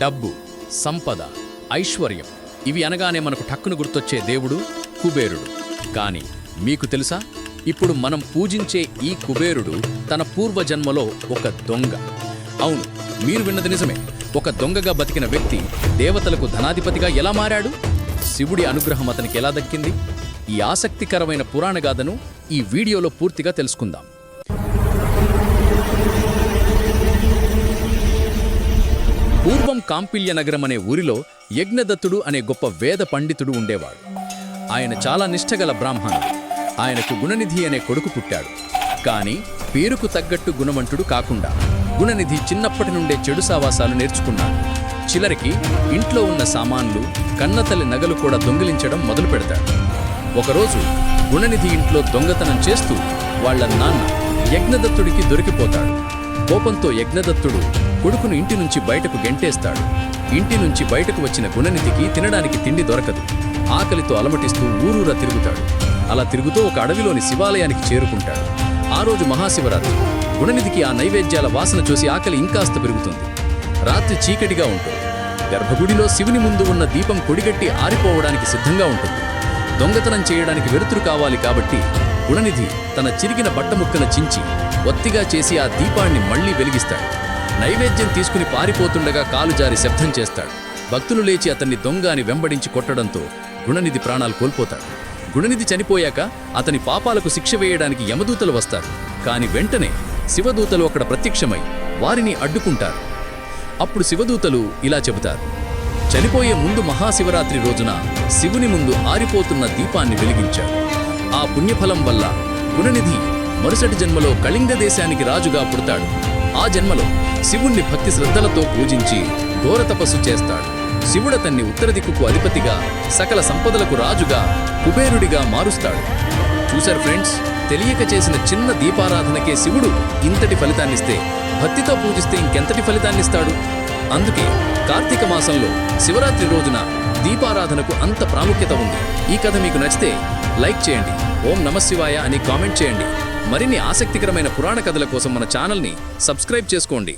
డబ్బు సంపద ఐశ్వర్యం. ఇవి అనగానే మనకు టక్కును గుర్తొచ్చే దేవుడు కుబేరుడు. కానీ మీకు తెలుసా? ఇప్పుడు మనం పూజించే ఈ కుబేరుడు తన పూర్వజన్మలో ఒక దొంగ. అవును మీరు విన్నది నిజమే. ఒక దొంగగా బతికిన వ్యక్తి దేవతలకు ధనాధిపతిగా ఎలా మారాడు? శివుడి అనుగ్రహం అతనికి ఎలా దక్కింది? ఈ ఆసక్తికరమైన పురాణగాథను ఈ వీడియోలో పూర్తిగా తెలుసుకుందాం. పూర్వం కాంపిల్య నగరం అనే ఊరిలో యజ్ఞదత్తుడు అనే గొప్ప వేద పండితుడు ఉండేవాడు. ఆయన చాలా నిష్ఠగల బ్రాహ్మణుడు. ఆయనకు గుణనిధి అనే కొడుకు పుట్టాడు. కానీ పేరుకు తగ్గట్టు గుణవంతుడు కాకుండా గుణనిధి చిన్నప్పటి నుండే చెడు సావాసాలు నేర్చుకున్నాడు. చిలరికి ఇంట్లో ఉన్న సామాన్లు కన్నతల్లి నగలు కూడా దొంగిలించడం మొదలు పెడతాడు. ఒకరోజు గుణనిధి ఇంట్లో దొంగతనం చేస్తూ వాళ్ళ నాన్న యజ్ఞదత్తుడికి దొరికిపోతాడు. కోపంతో యజ్ఞదత్తుడు కొడుకును ఇంటి నుంచి బయటకు గెంటేస్తాడు. ఇంటి నుంచి బయటకు వచ్చిన గుణనిధికి తినడానికి తిండి దొరకదు. ఆకలితో అలమటిస్తూ ఊరూరా తిరుగుతాడు. అలా తిరుగుతూ ఒక అడవిలోని శివాలయానికి చేరుకుంటాడు. ఆ రోజు మహాశివరాత్రి. గుణనిధికి ఆ నైవేద్యాల వాసన చూసి ఆకలి ఇంకాస్త పెరుగుతుంది. రాత్రి చీకటిగా ఉంటుంది. గర్భగుడిలో శివుని ముందు ఉన్న దీపం కొడిగట్టి ఆరిపోవడానికి సిద్ధంగా ఉంటుంది. దొంగతనం చేయడానికి వెలుతురు కావాలి కాబట్టి గుణనిధి తన చిరిగిన బట్టముక్కన చించి ఒత్తిగా చేసి ఆ దీపాన్ని మళ్ళీ వెలిగిస్తాడు. నైవేద్యం తీసుకుని పారిపోతుండగా కాలు జారి శబ్దం చేస్తాడు. భక్తులు లేచి అతన్ని దొంగ అని వెంబడించి కొట్టడంతో గుణనిధి ప్రాణాలు కోల్పోతాడు. గుణనిధి చనిపోయాక అతని పాపాలకు శిక్ష వేయడానికి యమదూతలు వస్తారు. కాని వెంటనే శివదూతలు అక్కడ ప్రత్యక్షమై వారిని అడ్డుకుంటారు. అప్పుడు శివదూతలు ఇలా చెబుతారు. చనిపోయే ముందు మహాశివరాత్రి రోజున శివుని ముందు ఆరిపోతున్న దీపాన్ని వెలిగించాడు. ఆ పుణ్యఫలం వల్ల గుణనిధి మరుసటి జన్మలో కళింగ దేశానికి రాజుగా పుడతాడు. ఆ జన్మలో శివుణ్ణి భక్తి శ్రద్ధలతో పూజించి ఘోర తపస్సు చేస్తాడు. శివుడతన్ని ఉత్తర దిక్కుకు అధిపతిగా సకల సంపదలకు రాజుగా కుబేరుడిగా మారుస్తాడు. చూశారు ఫ్రెండ్స్? తెలియక చేసిన చిన్న దీపారాధనకే శివుడు ఇంతటి ఫలితాన్నిస్తే భక్తితో పూజిస్తే ఇంకెంతటి ఫలితాన్నిస్తాడు? అందుకే కార్తీక మాసంలో శివరాత్రి రోజున దీపారాధనకు అంత ప్రాముఖ్యత ఉంది. ఈ కథ మీకు నచ్చితే లైక్ చేయండి. ఓం నమశివాయ అని కామెంట్ చేయండి. మరిన్ని ఆసక్తికరమైన పురాణ కథల కోసం మన ఛానల్ని సబ్స్క్రైబ్ చేసుకోండి.